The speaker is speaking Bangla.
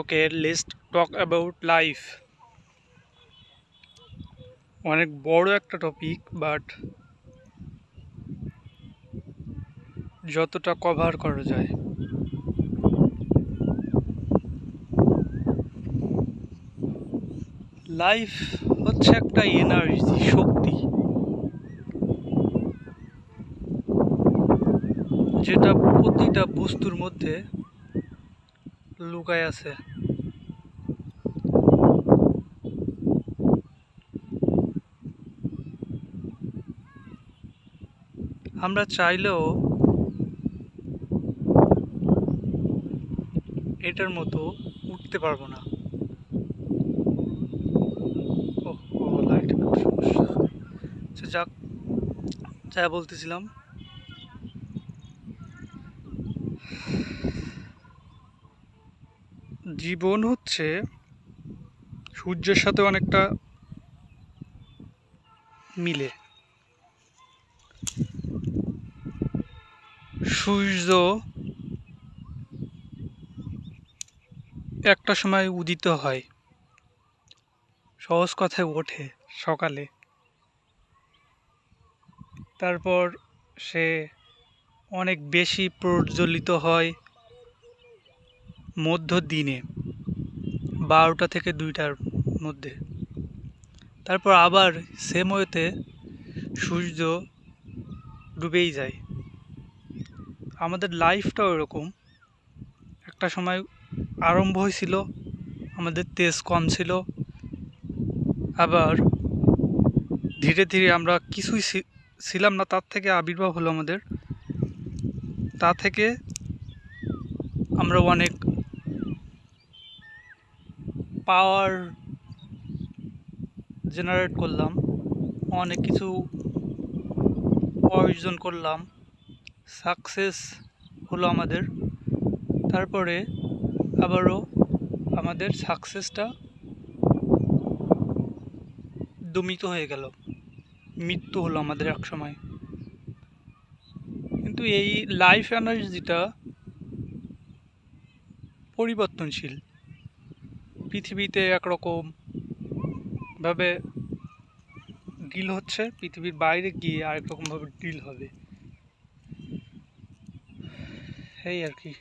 Okay let's talk about life অনেক বড় একটা টপিক বাট যতটা কভার করা যায়। লাইফ হচ্ছে একটা এনার্জি শক্তি। যেটা প্রতিটা বস্তুর মধ্যে লুকায় আছে। আমরা চাইলেও এটার মতো উঠতে পারব না। আচ্ছা যাক, যা বলতেছিলাম। জীবন হচ্ছে সূর্যের সাথে অনেকটা মিলে। সূর্য একটা সময় উদিত হয়। সহজ কথায় ওঠে সকালে। তারপর সে অনেক বেশি প্রজ্বলিত হয় মধ্য দিনে, বারোটা থেকে দুইটার মধ্যে। তারপর আবার সেম ওয়েতে সূর্য ডুবেই যায়। আমাদের লাইফটাও এরকম। একটা সময় আরম্ভ হয়েছিল, আমাদের তেজ কম ছিল। আবার ধীরে ধীরে আমরা কিছুই ছিলাম না, তার থেকে আবির্ভাব হলো আমাদের। তা থেকে আমরা অনেক পাওয়ার জেনারেট করলাম, অনেক কিছু অর্জন করলাম। সাকসেস হলো আমাদের। তারপরে আবারও আমাদের সাকসেসটা দমিত হয়ে গেল। মৃত্যু হলো আমাদের এক সময় কিন্তু এই লাইফ এনার্জিটা পরিবর্তনশীল। পৃথিবীতে একরকম ভাবে ডিল হচ্ছে, পৃথিবীর বাইরে গিয়ে আরেক রকমভাবে ডিল হবে। এই আর কি